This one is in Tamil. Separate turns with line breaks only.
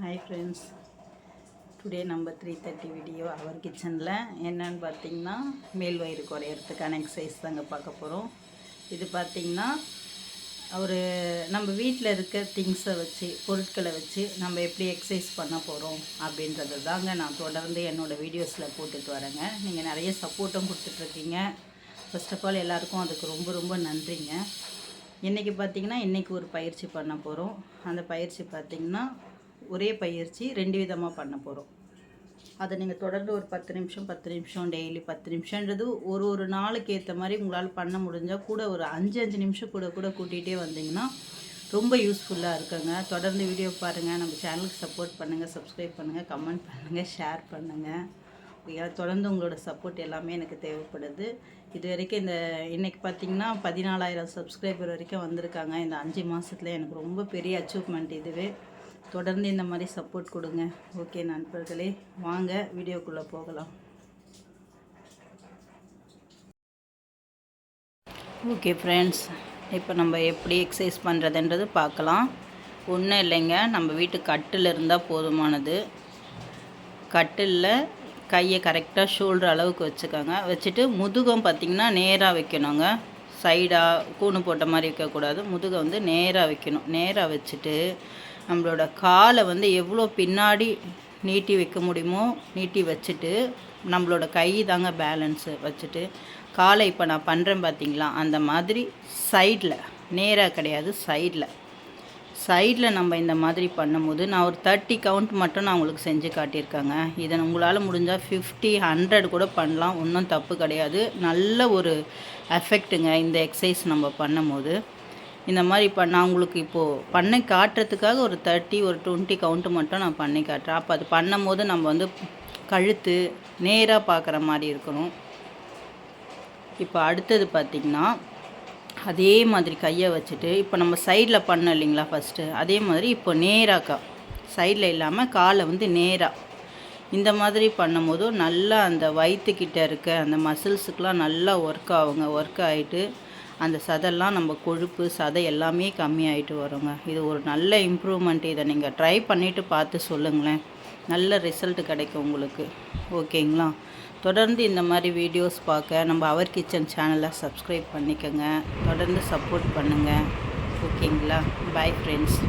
Hi friends today number three thirty video அவர் கிச்சனில் என்னன்னு பார்த்தீங்கன்னா மேல் வயிறு குறையறதுக்கான எக்ஸசைஸ் தாங்க பார்க்க போகிறோம் இது பார்த்தீங்கன்னா அவர் நம்ம வீட்டில் இருக்க திங்ஸை வச்சு பொருட்களை வச்சு நம்ம எப்படி எக்ஸசைஸ் பண்ண போகிறோம் அப்படின்றது தாங்க நான் தொடர்ந்து என்னோடய வீடியோஸில் போட்டுட்டு வரேங்க. நீங்கள் நிறைய சப்போர்ட்டும் கொடுத்துட்ருக்கீங்க. ஃபர்ஸ்ட் ஆஃப் ஆல் எல்லாருக்கும் அதுக்கு ரொம்ப ரொம்ப நன்றிங்க. இன்றைக்கி பார்த்தீங்கன்னா இன்றைக்கி ஒரு பயிற்சி பண்ண போகிறோம் அந்த பயிற்சி பார்த்தீங்கன்னா ஒரே பயிற்சி ரெண்டு விதமாக பண்ண போகிறோம் அதை நீங்கள் தொடர்ந்து ஒரு பத்து நிமிஷம் பத்து நிமிஷம் டெய்லி பத்து நிமிஷன்றது ஒரு ஒரு நாளுக்கு ஏற்ற மாதிரி உங்களால் பண்ண முடிஞ்சால் கூட ஒரு அஞ்சு அஞ்சு நிமிஷம் கூட கூட கூட்டிகிட்டே வந்தீங்கன்னா ரொம்ப யூஸ்ஃபுல்லாக இருக்குங்க. தொடர்ந்து வீடியோ பாருங்கள் நம்ம சேனலுக்கு சப்போர்ட் பண்ணுங்கள் சப்ஸ்கிரைப் பண்ணுங்கள் கமெண்ட் பண்ணுங்கள் ஷேர் பண்ணுங்கள் ஓகேவா? தொடர்ந்து உங்களோட சப்போர்ட் எல்லாமே எனக்கு தேவைப்படுது. இது வரைக்கும் இந்த இன்றைக்கி பார்த்தீங்கன்னா பதினாலாயிரம் சப்ஸ்கிரைபர் வரைக்கும் வந்திருக்காங்க. இந்த அஞ்சு மாதத்தில் எனக்கு ரொம்ப பெரிய அச்சீவ்மெண்ட் இதுவே. தொடர்ந்து இந்த மாதிரி சப்போர்ட் கொடுங்க. ஓகே நண்பர்களே வாங்க வீடியோக்குள்ளே போகலாம். ஓகே ஃப்ரெண்ட்ஸ் இப்போ நம்ம எப்படி எக்ஸசைஸ் பண்ணுறதுன்றது பார்க்கலாம். ஒன்றும் இல்லைங்க நம்ம வீட்டு கட்டில் இருந்தால் போதுமானது. கட்டிலில் கையை கரெக்டாக ஷோல்டர் அளவுக்கு வச்சுக்கோங்க. வச்சுட்டு முதுகம் பார்த்திங்கன்னா நேராக வைக்கணுங்க. சைடாக கூணு போட்ட மாதிரி வைக்கக்கூடாது. முதுகை வந்து நேராக வைக்கணும். நேராக வச்சுட்டு நம்மளோட காலை வந்து எவ்வளோ பின்னாடி நீட்டி வைக்க முடியுமோ நீட்டி வச்சுட்டு நம்மளோட கை தாங்க பேலன்ஸு வச்சுட்டு காலை இப்போ நான் பண்ணுறேன் பார்த்தீங்களா அந்த மாதிரி சைடில் நேராக கிடையாது சைடில் சைடில் நம்ம இந்த மாதிரி பண்ணும்போது நான் ஒரு தேர்ட்டி கவுண்ட் மட்டும் நான் உங்களுக்கு செஞ்சு காட்டியிருக்கேங்க. இதை உங்களால் முடிஞ்சால் ஃபிஃப்டி ஹண்ட்ரட் கூட பண்ணலாம் ஒன்றும் தப்பு கிடையாது. நல்ல ஒரு எஃபெக்ட்டுங்க இந்த எக்ஸசைஸ் நம்ம பண்ணும்போது. இந்த மாதிரி இப்போ நான் உங்களுக்கு இப்போது பண்ணை காட்டுறதுக்காக ஒரு தேர்ட்டி ஒரு டுவெண்ட்டி கவுண்ட்டு மட்டும் நான் பண்ணி காட்டுறேன். அப்போ அது பண்ணும்போது நம்ம வந்து கழுத்து நேராக பார்க்குற மாதிரி இருக்கணும். இப்போ அடுத்தது பார்த்திங்கன்னா அதே மாதிரி கையை வச்சுட்டு இப்போ நம்ம சைடில் பண்ணோம் இல்லைங்களா ஃபஸ்ட்டு அதே மாதிரி இப்போ நேராக்கா சைடில் இல்லாமல் காலை வந்து நேராக இந்த மாதிரி பண்ணும்போது நல்லா அந்த வயிற்றுக்கிட்ட இருக்க அந்த மசில்ஸுக்கெலாம் நல்லா ஒர்க் ஆகுங்க. ஒர்க் ஆகிட்டு அந்த சதெல்லாம் நம்ம கொழுப்பு சதை எல்லாமே கம்மியாயிட்டு வருங்க. இது ஒரு நல்ல இம்ப்ரூவ்மெண்ட் இதை நீங்கள் ட்ரை பண்ணிவிட்டு பார்த்து சொல்லுங்களேன். நல்ல ரிசல்ட் கிடைக்கும் உங்களுக்கு. ஓகேங்களா? தொடர்ந்து இந்த மாதிரி வீடியோஸ் பார்க்க நம்ம அவர் கிச்சன் சேனலை சப்ஸ்கிரைப் பண்ணிக்கோங்க. தொடர்ந்து சப்போர்ட் பண்ணுங்கள் ஓகேங்களா? Bye friends